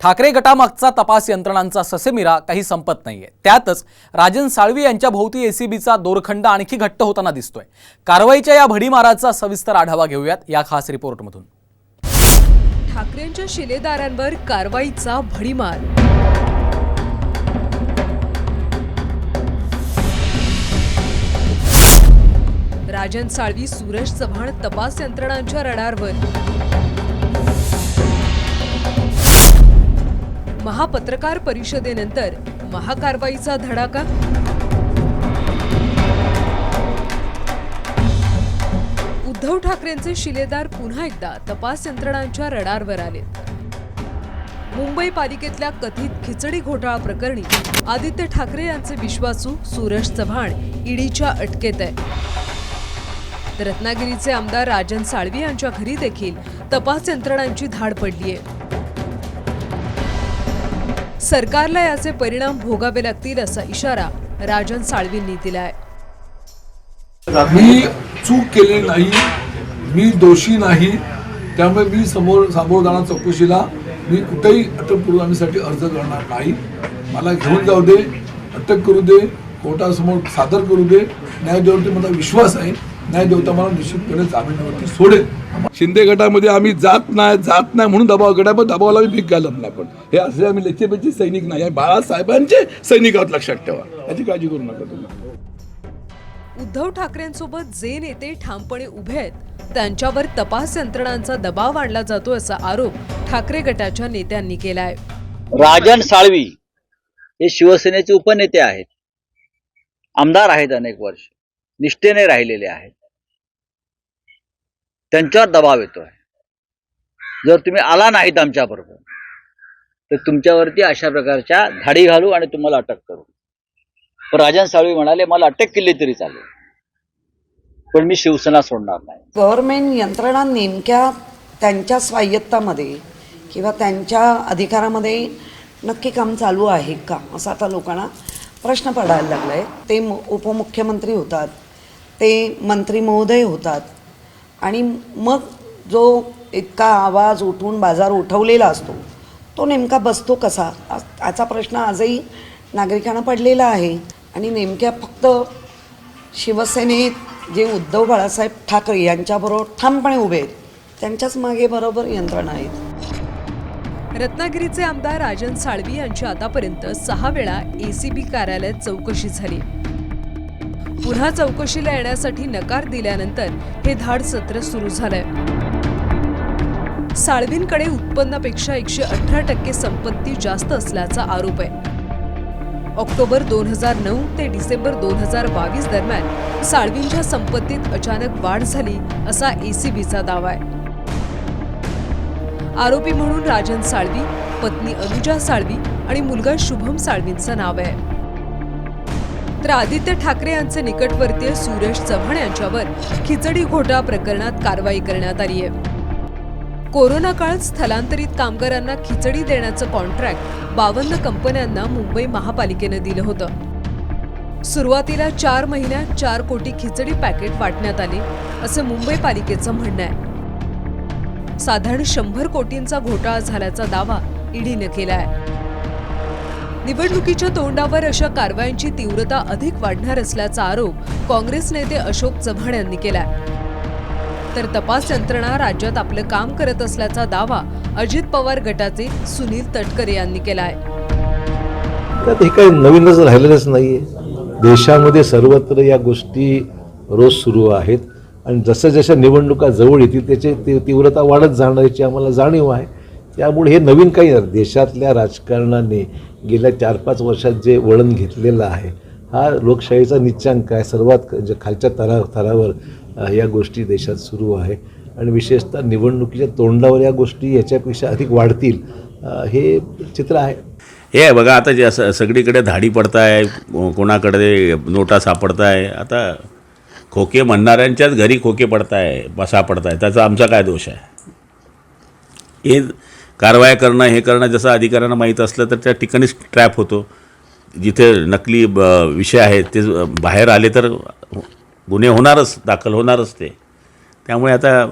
ठाकरे गटामागचा तपास यंत्रणांचा ससेमिरा काही संपत नाहीये. त्यातच राजन साळवी यांच्या भोवती एसीबीचा दोरखंड आणखी घट्ट होताना दिसतोय. कारवाईच्या या भडीमाराचा सविस्तर आढावा घेऊयात या खास रिपोर्टमधून. ठाकरेंच्या शिलेदारांवर कारवाईचा भडीमार. राजन साळवी सूरज चव्हाण तपास यंत्रणांच्या रडारवर. महापत्रकार परिषदेनंतर महाकारवाईचा धडाका? उद्धव ठाकरेंचे शिलेदार पुन्हा एकदा तपास यंत्रणांच्या रडारवर आले. मुंबई पालिकेतल्या कथित खिचडी घोटाळा प्रकरणी आदित्य ठाकरे यांचे विश्वासू सूरज चव्हाण ईडीच्या अटकेत आहे. रत्नागिरीचे आमदार राजन साळवी यांच्या घरी देखील तपास यंत्रणांची धाड पडली आहे सरकारला याचे परिणाम भोगावे लागतील असा इशारा राजन साळवींनी दिलाय. मी चूक केली नाही मी दोषी नाही त्यामुळे मी समोर सामोरं जाणार चौकशीला मी कुठेही अटक अर्ज करणार नाही. मला घेऊन जाऊ दे अटक करू दे कोर्टासमोर सादर करू दे. न्यायदेवते मला विश्वास आहे. न्यायदेवता मला निश्चितपणे जामिनावरती सोडेल. शिंदे गटामध्ये आम्ही जात नाही जात नाही म्हणून दबाव गटा पण दबावाला मी भीक घालत नाही पण हे असले आम्ही लेखेपेची सैनिक नाही बाळासाहेबांचे सैनिक आहोत लक्षात ठेवा. याची काळजी करू नका तुम्ही. उद्धव ठाकरेंसोबत जे नेते ठामपणे उभे आहेत त्यांच्यावर तपास यंत्रणांचा दबाव आणला जातो असा आरोप ठाकरे गटाच्या नेत्यांनी केलाय. राजन साळवी हे शिवसेनेचे उपनेते आहेत. आमदार आहेत अनेक वर्ष. निष्ठेने राहिलेले आहेत. त्यांच्यावर दबाव येतो आहे जर तुम्ही आला नाहीत आमच्याबरोबर तर तुमच्यावरती अशा प्रकारच्या धाडी घालू आणि तुम्हाला अटक करू. पण राजन साळवी म्हणाले मला अटक केली तरी चालेल. पण मी शिवसेना सोडणार नाही. गव्हर्मेंट यंत्रणा नेमक्या त्यांच्या स्वायत्तामध्ये किंवा त्यांच्या अधिकारामध्ये नक्की काम चालू आहे का असं आता लोकांना प्रश्न पडायला लागला आहे ते उपमुख्यमंत्री होतात ते मंत्री महोदय होतात आणि मग जो इतका आवाज उठून बाजार उठवलेला असतो तो नेमका बसतो कसा? याचा प्रश्न आजही नागरिकांना पडलेला आहे. आणि नेमक्या फक्त शिवसेनेत जे उद्धव बाळासाहेब ठाकरे यांच्याबरोबर ठामपणे उभे आहेत त्यांच्याच मागे बरोबर यंत्रणा आहेत. रत्नागिरीचे आमदार राजन साळवी यांची आतापर्यंत सहा वेळा एसीबी कार्यालयात चौकशी झाली. पुन्हा चौकशीला येण्यासाठी नकार दिल्यानंतर हे धाड सत्र सुरू झालंय. साळवींकडे उत्पन्नापेक्षा एकशे अठरा टक्के संपत्ती जास्त असल्याचा आरोप आहे. ऑक्टोबर दोन हजार नऊ ते डिसेंबर दोन हजार बावीस दरम्यान साळवींच्या संपत्तीत अचानक वाढ झाली असा एसीबीचा दावा आहे. आरोपी म्हणून राजन साळवी पत्नी अनुजा साळवी आणि मुलगा शुभम साळवींचं नाव आहे. तर आदित्य ठाकरे यांचे निकटवर्तीय सुरेश चव्हाण यांच्यावर खिचडी घोटाळा प्रकरणात कारवाई करण्यात आली आहे. कोरोना काळात स्थलांतरित कामगारांना खिचडी देण्याचं कॉन्ट्रॅक्ट बावन्न कंपन्यांना मुंबई महापालिकेनं दिलं होतं. सुरुवातीला चार महिन्यात चार कोटी खिचडी पॅकेट वाटण्यात आले असं मुंबई पालिकेचं म्हणणं आहे. साधारण शंभर कोटींचा घोटाळा झाल्याचा दावा ईडीनं आहे. निवडणुकीच्या तोंडावर अशा कारवायांची तीव्रता अधिक वाढणार असल्याचा आरोप काँग्रेस नेते अशोक चव्हाण यांनी केलाय. तर तपास यंत्रणा राज्यात आपलं काम करत असल्याचा दावा अजित पवार गटाचे सुनील तटकरे यांनी केलाय. त्यात हे काही नवीनच राहिलेलंच नाहीये. देशामध्ये सर्वत्र या गोष्टी रोज सुरू आहेत. आणि जसं जशा निवडणुका जवळ येतील त्याची ती तीव्रता वाढत जाणार याची आम्हाला जाणीव आहे. त्यामुळे हे नवीन काही देशातल्या राजकारणाने गेल्या चार पाच वर्षात जे वळण घेतलेलं आहे हा लोकशाहीचा निच्चांक आहे. सर्वात जे खालच्या थरा थरावर या गोष्टी देशात सुरू आहे. आणि विशेषतः निवडणुकीच्या तोंडावर या गोष्टी याच्यापेक्षा अधिक वाढतील हे चित्र आहे. हे आहे बघा आता जे असं सगळीकडे धाडी पडताय कोणाकडे नोटा सापडताय आता खोके म्हणणाऱ्यांच्याच घरी खोके पडताय सापडताय त्याचा आमचा काय दोष आहे? हे कारवाया करणं हे करणं जसं अधिकाऱ्यांना माहीत असलं तर त्या ठिकाणीच ट्रॅप होतो. जिथे नकली ब विषय आहेत ते बाहेर आले तर गुन्हे होणारच दाखल होणारच ते. त्यामुळे आता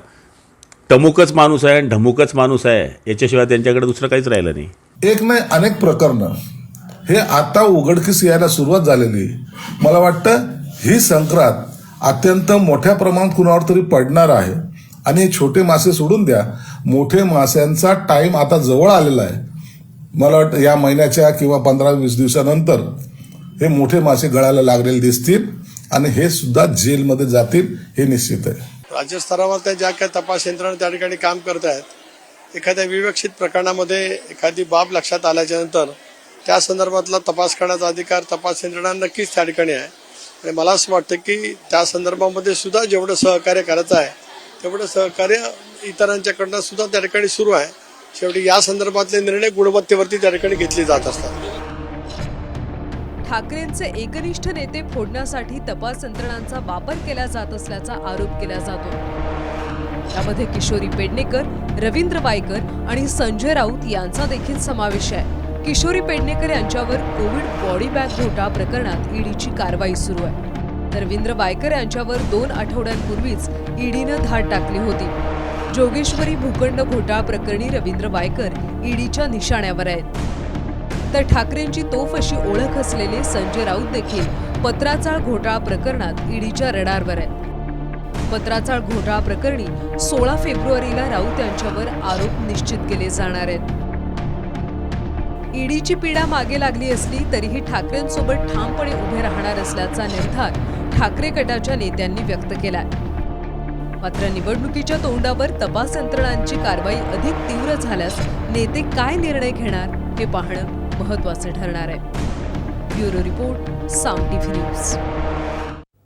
टमुकच माणूस आहे आणि ढमुकच माणूस आहे याच्याशिवाय त्यांच्याकडे दुसरं काहीच राहिलं नाही. एक नाही अनेक प्रकरणं. हे आता उघडकीस यायला सुरुवात झालेली मला वाटतं ही संक्रांत अत्यंत मोठ्या प्रमाणात कुणावर तरी पडणार आहे. आणि छोटे मासे सोडून द्या. मोठे माशांचा टाइम आता जवळ आलेला आहे. मला वाटतं या महिन्याच्या किंवा पंधरा वीस दिवसानंतर हे मोठे मासे गळायला लागलेले दिसतील आणि हे सुद्धा जेलमध्ये जातील हे निश्चित आहे. राज्य स्तरावर त्या ज्या काही तपास यंत्रणा त्या ठिकाणी काम करत आहेत एखाद्या विवक्षित प्रकरणामध्ये एखादी बाब लक्षात आल्याच्यानंतर त्या संदर्भातला तपास करण्याचा अधिकार तपास यंत्रणा नक्कीच त्या ठिकाणी आहे. आणि मला असं वाटतं की त्या संदर्भामध्ये सुद्धा जेवढं सहकार्य करायचं आहे तेवढं सहकार्य इतरांच्याकडनं सुद्धा त्या ठिकाणी सुरू आहे. शेवटी या संदर्भातले निर्णय गुणवत्तेवरती त्या ठिकाणी घेतले जात असतात. ठाकरेंचे एकनिष्ठ नेते फोडण्यासाठी तपास यंत्रणांचा वापर केला जात असल्याचा आरोप केला जातो. त्यामध्ये किशोरी पेडणेकर रवींद्र वायकर आणि संजय राऊत यांचा देखील समावेश आहे. किशोरी पेडणेकर यांच्यावर कोविड बॉडी बॅग घोटाळा प्रकरणात ईडीची कारवाई सुरू आहे. रवींद्र वायकर यांच्यावर दोन आठवड्यांपूर्वीच ईडीनं धाड टाकली होती. जोगेश्वरी भूखंड घोटाळा प्रकरणी रवींद्र वायकर ईडीच्या निशाण्यावर आहेत. तर ठाकरेंची तोफ अशी ओळख असलेले संजय राऊत देखील पत्राचाळ घोटाळा प्रकरणात ईडीच्या रडारवर आहेत. पत्राचाळ घोटाळा प्रकरणी सोळा फेब्रुवारीला राऊत यांच्यावर आरोप निश्चित केले जाणार आहेत. ईडीची पीडा मागे लागली असली तरीही ठाकरेंसोबत ठामपणे उभे राहणार असल्याचा निर्धार ठाकरे गटाच्या नेत्यांनी व्यक्त केलाय. मात्र निवडणुकीच्या तोंडावर तपास यंत्रणांची कारवाई अधिक तीव्र झाल्यास नेते काय निर्णय घेणार हे पाहणं महत्वाचं ठरणार आहे. Bureau report Saam TV news.